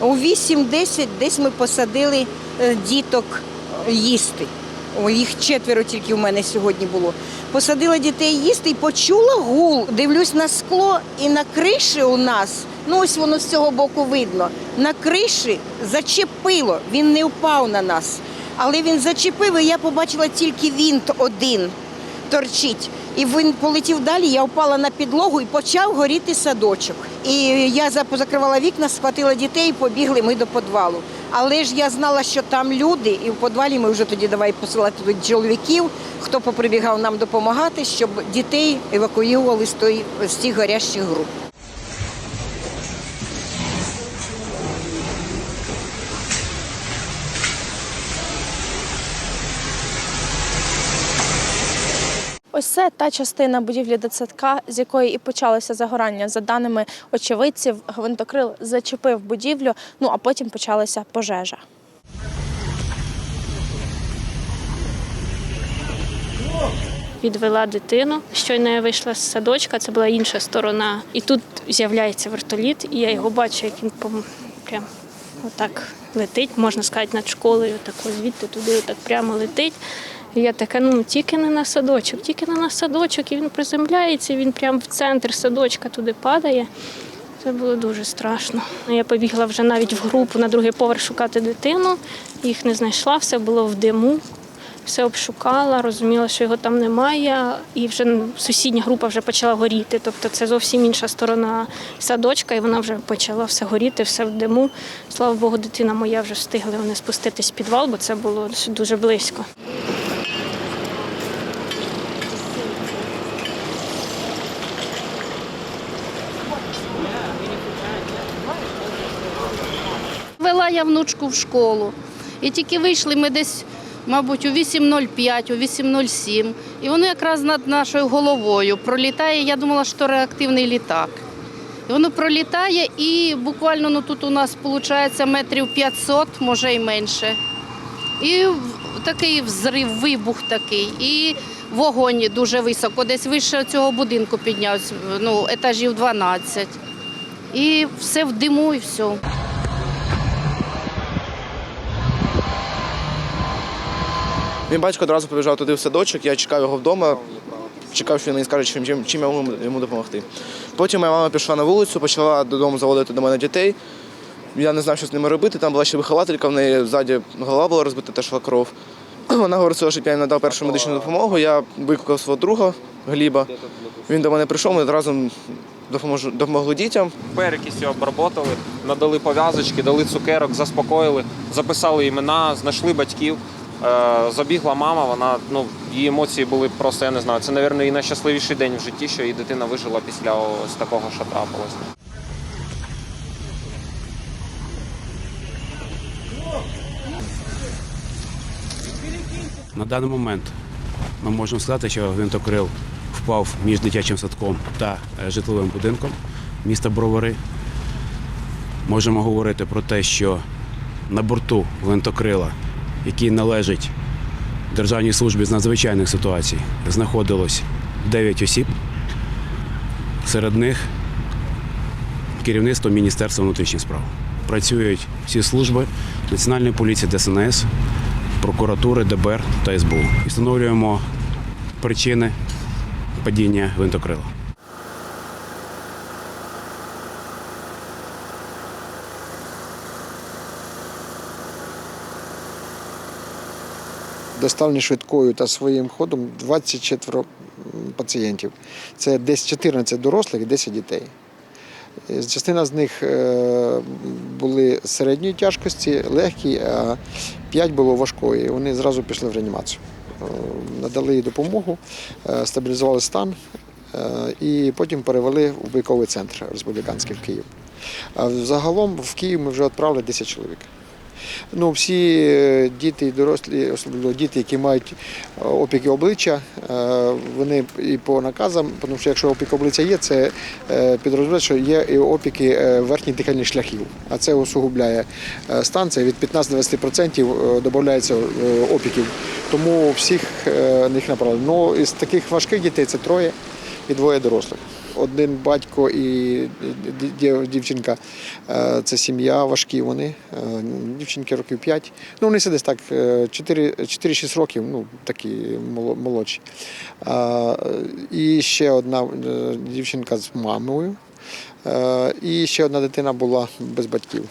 8-10 десь ми посадили е, діток їсти. О, їх четверо тільки в мене сьогодні було. Посадила дітей їсти і почула гул. Дивлюсь на скло, і на криші у нас, ну ось воно з цього боку видно. На криші зачепило. Він не впав на нас. Але він зачепив, і я побачила тільки вінт один торчить. І він полетів далі, я впала на підлогу і почав горіти садочок. І я закривала вікна, схватила дітей і побігли ми до підвалу. Але ж я знала, що там люди, і в підвалі ми вже тоді давай посилати тут чоловіків, хто поприбігав нам допомагати, щоб дітей евакуювали з, той, з тих горящих груп. Ось це та частина будівлі дитсадка, з якої і почалося загорання. За даними очевидців, гвинтокрил зачепив будівлю, ну а потім почалася пожежа. відвела дитину. Щойно я вийшла з садочка, це була інша сторона. І тут з'являється вертоліт, і я його бачу, як він прям отак летить, можна сказати, над школою, так ось звідти туди, отак прямо летить. Я така, ну тільки не на садочок, тільки не на садочок, і він приземляється, він прямо в центр садочка туди падає. Це було дуже страшно. Я побігла вже навіть в групу на другий поверх шукати дитину. Їх не знайшла, все було в диму. Все обшукала, розуміла, що його там немає, і вже сусідня група вже почала горіти. Тобто це зовсім інша сторона садочка, і вона вже почала все горіти, все в диму. Слава Богу, дитина моя вже встигли вони спуститись в підвал, бо це було дуже близько. Я внучку в школу. І тільки вийшли ми десь, мабуть, у 8.05, у 8.07. І воно якраз над нашою головою пролітає. Я думала, що реактивний літак. І воно пролітає і буквально ну, тут у нас виходить метрів 500, може і менше. І такий взрив, вибух такий. І вогонь дуже високо, десь вище цього будинку піднявся, ну, етажів 12. І все в диму і все. Мій батько одразу побіжав туди в садочок, я чекав його вдома, чекав, що він мені скаже, чим, чим, я можу йому допомогти. Потім моя мама пішла на вулицю, почала додому заводити до мене дітей. Я не знав, що з ними робити. Там була ще вихователька, в неї ззаді голова була розбита, теж кров. Вона говорила, щоб я їм надав першу медичну допомогу. Я викликав свого друга Гліба. Він до мене прийшов, ми разом допомогли дітям. перекисі обработали, надали пов'язочки, дали цукерок, заспокоїли, записали імена, знайшли батьків. Е, Забігла мама, вона ну її емоції були просто, я не знаю. Це, мабуть, її найщасливіший день в житті, що її дитина вижила після ось такого, що трапилось. На даний момент ми можемо сказати, що гвинтокрил впав між дитячим садком та е, житловим будинком міста Бровари. Можемо говорити про те, що на борту гвинтокрила, який належить Державній службі з надзвичайних ситуацій, знаходилось 9 осіб. Серед них керівництво Міністерства внутрішніх справ. Працюють всі служби Національної поліції ДСНС, прокуратури, ДБР та СБУ. І Встановлюємо причини падіння гвинтокрила. Доставлені швидкою та своїм ходом 24 пацієнтів. Це десь 14 дорослих і 10 дітей. Е, Частина з них е, були середньої тяжкості, легкі, а 5 було важкої. Вони зразу пішли в реанімацію. Е, Надали їй допомогу, стабілізували стан і потім перевели в бойковий центр республіканський в Київ. Загалом в Київ ми вже відправили 10 чоловік. Ну, всі е, діти і дорослі, особливо діти, які мають е, опіки обличчя, е, вони і по наказам, тому що якщо опік обличчя є, це підрозуміє, що є і опіки верхніх дихальних шляхів, а це усугубляє стан. Це від 15-20% е, додається опіків. Тому всіх їх направили. Ну, із таких важких дітей це троє і двоє дорослих. один батько і ді- ді- дівчинка. Е, Це сім'я, важкі вони. Е, Дівчинки років 5. Ну, вони десь так, е, 4 4-6 років, ну, такі молодші. Е, І ще одна е, дівчинка з мамою. Е, І ще одна дитина була без батьків.